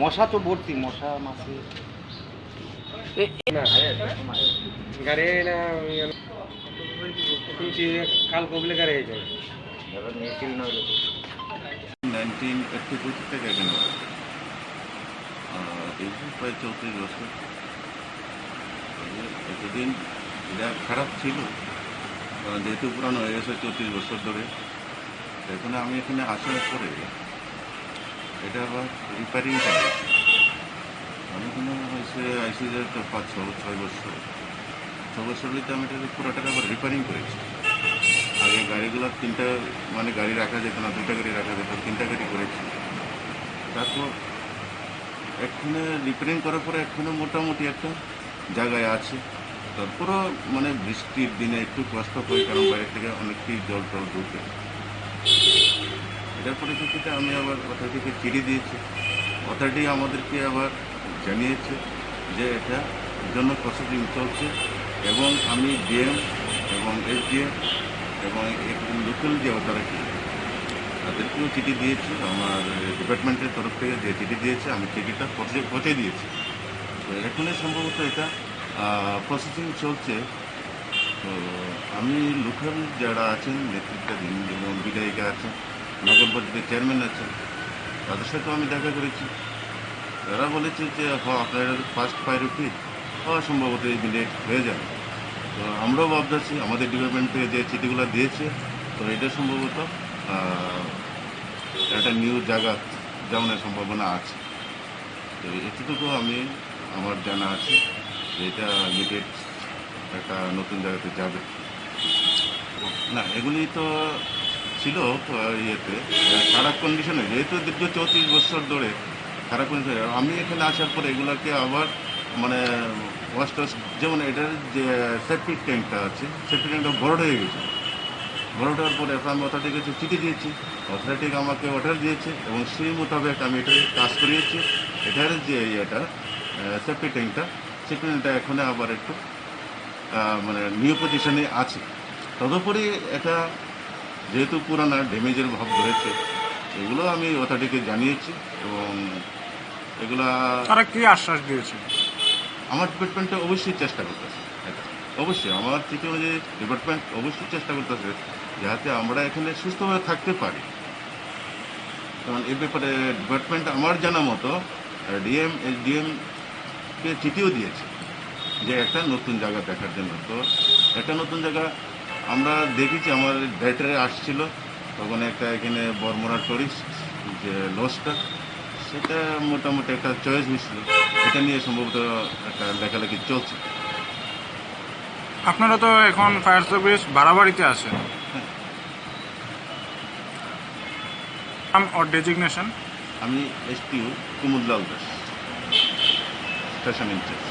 মশা তো ভর্তি মশা মাছি গাড়ি না কাল কবলে গাড়ি হয়ে নাইনটিন এইটটি পঁচিশ থেকে এখানে প্রায় চৌত্রিশ বছর। এতদিন এটা খারাপ ছিল। যেহেতু পুরানো হয়ে গেছে চৌত্রিশ বছর ধরে এখন আমি এখানে আসার পরে এটা আবার রিপেয়ারিং করা আমি এখানে হয়েছে আইসিজের তো পাঁচ, ছ, ছয় বছর। ছ বছর ভিতরে আমি এটা পুরোটাকে আবার রিপেয়ারিং করেছি। আগে গাড়িগুলো তিনটা মানে গাড়ি রাখা যেত না, দুটা গাড়ি রাখা যেত, তিনটা গাড়ি করেছি। তারপর এখানে রিপেয়ারিং করার পরে এখনও মোটামুটি একটা জায়গায় আছে। তারপরও মানে বৃষ্টির দিনে একটু কষ্ট হয় কারণ বাইরে থেকে অনেকটাই জল টল ঢুকে। এটার পরিপ্রেক্ষিতে আমি আবার অথরিটিকে চিঠি দিয়েছি। অথরিটি আমাদেরকে আবার জানিয়েছে যে এটা জন্য প্রসেসিং চলছে এবং আমি ডিএম এবং এসডিএম এবং লোকাল যে অথরিটি, তাদেরকেও চিঠি দিয়েছি। আমার ডিপার্টমেন্টের তরফ থেকে যে চিঠি দিয়েছে, আমি চিঠিটা পৌঁছে পৌঁছে দিয়েছি। এখনই সম্ভবত এটা প্রসেসিং চলছে। তো আমি লোকাল যারা আছেন নেতৃত্বাধীন যেমন বিধায়িকা আছেন, নগর পরিষদের চেয়ারম্যান আছেন, তাদের সাথেও আমি দেখা করেছি। তারা বলেছে যে আপনার ফার্স্ট প্রায়োরিটি সম্ভবত এই মিলে হয়ে যাবে। তো আমরাও ভাবতেছি, আমাদের ডিপার্টমেন্ট থেকে যে চিঠিগুলো দিয়েছে, তো এটা সম্ভবত একটা নিউ জায়গা যেমনের সম্ভাবনা আছে। তো এতটুকু আমি আমার জানা আছে এটা লিমিটেড একটা নতুন জায়গাতে যাবে। না, এগুলি তো ছিল ইয়েতে খারাপ কন্ডিশনে যেহেতু দীর্ঘ চৌত্রিশ বছর ধরে খারাপ কন্ডিশনে আমি এখানে আসার পরে এগুলোকে আবার মানে ওয়াশ টাশ যেমন এটার যে সেপ্টিক ট্যাঙ্কটা আছে সেপ্টিক ট্যাঙ্কটা বড় হয়ে গেছে। বড় হওয়ার পরে আমি অথরিটির কাছে চিঠি দিয়েছি। অথরিটি আমাকে অর্ডার দিয়েছে এবং সেই মোতাবেক আমি এটা কাজ করিয়েছি। এটার যে ইয়েটা সেপ্টিক ট্যাঙ্কটা সেপ্টিক ট্যাঙ্কটা এখন আবার একটু মানে নিউ পজিশনে আছে। তদুপরি এটা যেহেতু পুরানা ড্যামেজের ভাব ধরেছে এগুলো আমি অথরিটিকে জানিয়েছি এবং এগুলা তারা কি আশ্বাস দিয়েছে? আমার ডিপার্টমেন্টে অবশ্যই চেষ্টা করতেছে অবশ্যই আমার চিঠি অনুযায়ী ডিপার্টমেন্ট অবশ্যই চেষ্টা করতেছে যাতে আমরা এখানে সুস্থভাবে থাকতে পারি। কারণ এ ব্যাপারে ডিপার্টমেন্ট আমার জানা মতো ডিএম এসডিএম কে চিঠিও দিয়েছে যে একটা নতুন জায়গা দেখার জন্য। তো একটা নতুন জায়গা আমরা দেখেছি আমার ডেটারে আসছিল। তখন একটা এখানে বর্মরা টুরিস্ট যে লসটা সেটা মোটামুটি একটা চয়েস হয়েছিল। এটা নিয়ে সম্ভবত একটা লেখালেখি চলছে। আপনারা তো এখন ফায়ার সার্ভিস বাড়াবাড়িতে আছেন। নাম ওর ডেজিগনেশন আমি এসটিউ কুমুদলাল দাস। expresamente.